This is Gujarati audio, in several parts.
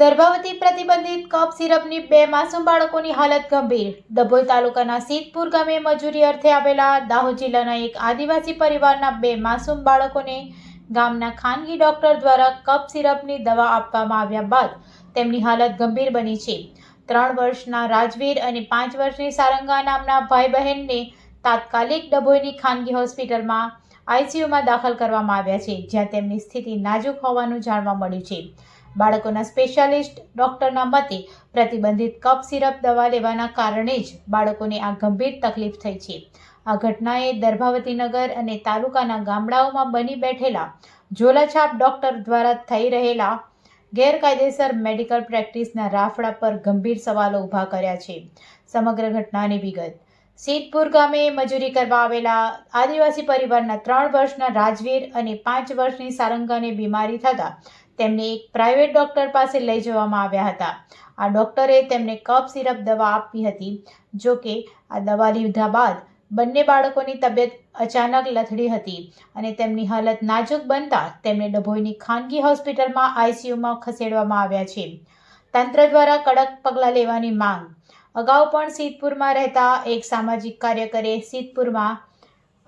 ગર્ભવતી પ્રતિબંધિત કફ સિરપની બે માસૂમ બાળકોની હાલત ગંભીર. ડભોઈ તાલુકાના સિદ્ધપુર ગામે મજૂરી અર્થે આવેલા દાહોદ જિલ્લાના એક આદિવાસી પરિવારના બે માસૂમ બાળકોને ગામના ખાનગી ડોક્ટર દ્વારા કફ સિરપની દવા આપવામાં આવ્યા બાદ તેમની હાલત ગંભીર બની છે. ત્રણ વર્ષના રાજવીર અને પાંચ વર્ષની સારંગા નામના ભાઈ બહેનને તાત્કાલિક ડભોઈની ખાનગી હોસ્પિટલમાં આઈસીયુમાં દાખલ કરવામાં આવ્યા છે, જ્યાં તેમની સ્થિતિ નાજુક હોવાનું જાણવા મળ્યું છે. બાળકોના સ્પેશિયાલિસ્ટ ડોક્ટરના મતે પ્રતિબંધિત કફ સિરપ દવા લેવાના કારણે જ બાળકોને આ ગંભીર તકલીફ થઈ છે. આ ઘટનાએ દર્ભાવતીનગર અને તાલુકાના ગામડાઓમાં બની બેઠેલા ઝોલાછાપ ડોક્ટર દ્વારા થઈ રહેલા ગેરકાયદેસર મેડિકલ પ્રેક્ટિસના રાફડા પર ગંભીર સવાલો ઊભા કર્યા છે. સમગ્ર ઘટનાની વિગત સિદ્ધપુર ગામે મજૂરી કરવા આવેલા આદિવાસી પરિવારના ત્રણ વર્ષના રાજવીર અને પાંચ વર્ષની સારંગાને બીમારી થતાં તેમને એક પ્રાઇવેટ ડૉક્ટર પાસે લઈ જવામાં આવ્યા હતા. આ ડૉક્ટરે તેમને કફ સિરપ દવા આપી હતી, જો કે આ દવા લીધા બાદ બંને બાળકોની તબિયત અચાનક લથડી હતી અને તેમની હાલત નાજુક બનતા તેમને ડભોઈની ખાનગી હોસ્પિટલમાં આઈસીયુમાં ખસેડવામાં આવ્યા છે. તંત્ર દ્વારા કડક પગલાં લેવાની માંગ અગાઉ પણ સિદ્ધપુરમાં રહેતા એક સામાજિક કાર્યકરે સિદ્ધપુરમાં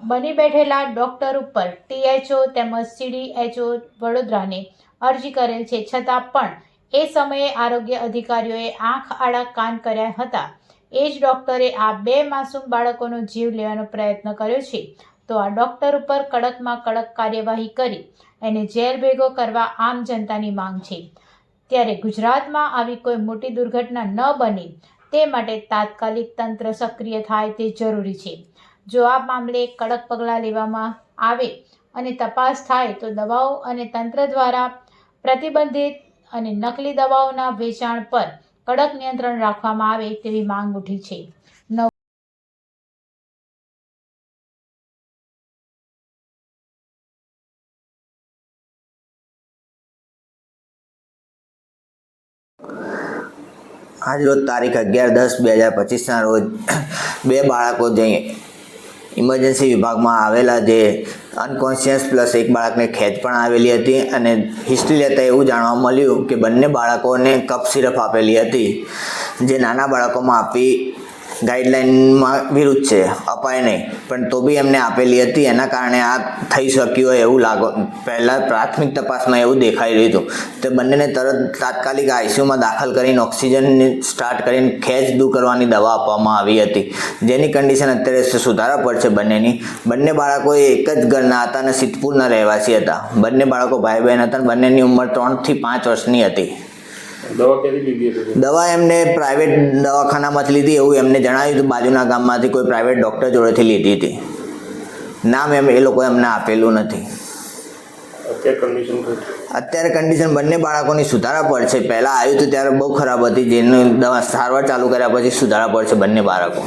બની બેઠેલા ડૉક્ટર ઉપર ટીએચઓ તેમજ સીડીએચઓ વડોદરાને અરજી કરેલ છે. છતાં પણ એ સમયે આરોગ્ય અધિકારીઓએ આંખ આડા કાન કર્યા હતા. એ જ ડૉક્ટરે આ બે માસૂમ બાળકોનો જીવ લેવાનો પ્રયત્ન કર્યો છે. તો આ ડૉક્ટર ઉપર કડકમાં કડક કાર્યવાહી કરી એને જેલ ભેગો કરવા આમ જનતાની માંગ છે. ત્યારે ગુજરાતમાં આવી કોઈ મોટી દુર્ઘટના ન બને તે માટે તાત્કાલિક તંત્ર સક્રિય થાય તે જરૂરી છે. જો આ મામલે કડક પગલાં લેવામાં આવે અને તપાસ થાય તો દવાઓ અને તંત્ર દ્વારા પ્રતિબંધિત અને નકલી દવાઓના વેચાણ પર કડક નિયંત્રણ રાખવામાં આવે તેવી માંગ ઉઠી છે. આજ રોજ તારીખ અગિયાર દસ બે હજાર પચીસના રોજ બે બાળકો જે ઇમરજન્સી વિભાગમાં આવેલા જે અનકોન્શિયસ પ્લસ એક બાળકને ખેંચ પણ આવેલી હતી અને હિસ્ટ્રી લેતા એવું જાણવા મળ્યું કે બંને બાળકોને કપ સિરપ આપેલી હતી. જે નાના બાળકોમાં આપી ગાઈડલાઇનમાં વિરુદ્ધ છે, અપાય નહીં. પણ તો બી એમને આપેલી હતી, એના કારણે આ થઈ શક્યું હોય એવું લાગો, પહેલાં પ્રાથમિક તપાસમાં એવું દેખાઈ રહ્યું હતું. તે બંનેને તરત તાત્કાલિક આઈસીયુમાં દાખલ કરીને ઓક્સિજનની સ્ટાર્ટ કરીને ખેંચ દૂર કરવાની દવા આપવામાં આવી હતી. જેની કન્ડિશન અત્યારે સુધારા પર છે બંનેની. બંને બાળકો એક જ ઘરના હતા અને સિદ્ધપુરના રહેવાસી હતા. બંને બાળકો ભાઈ બહેન હતા અને બંનેની ઉંમર ત્રણથી પાંચ વર્ષની હતી. દવા એમને પ્રાઇવેટ દવાખાનામાંથી લીધી એવું એમને જણાવ્યું હતું. બાજુના ગામમાંથી કોઈ પ્રાઇવેટ ડૉક્ટર જોડેથી લીધી હતી. નામ એમ એ લોકોએ અમને આપેલું નથી? અત્યારે કન્ડિશન બંને બાળકોની સુધારા પર છે. પહેલાં આવ્યું હતું ત્યારે બહુ ખરાબ હતી. જેનું દવા સારવાર ચાલુ કર્યા પછી સુધારા પર છે બંને બાળકો.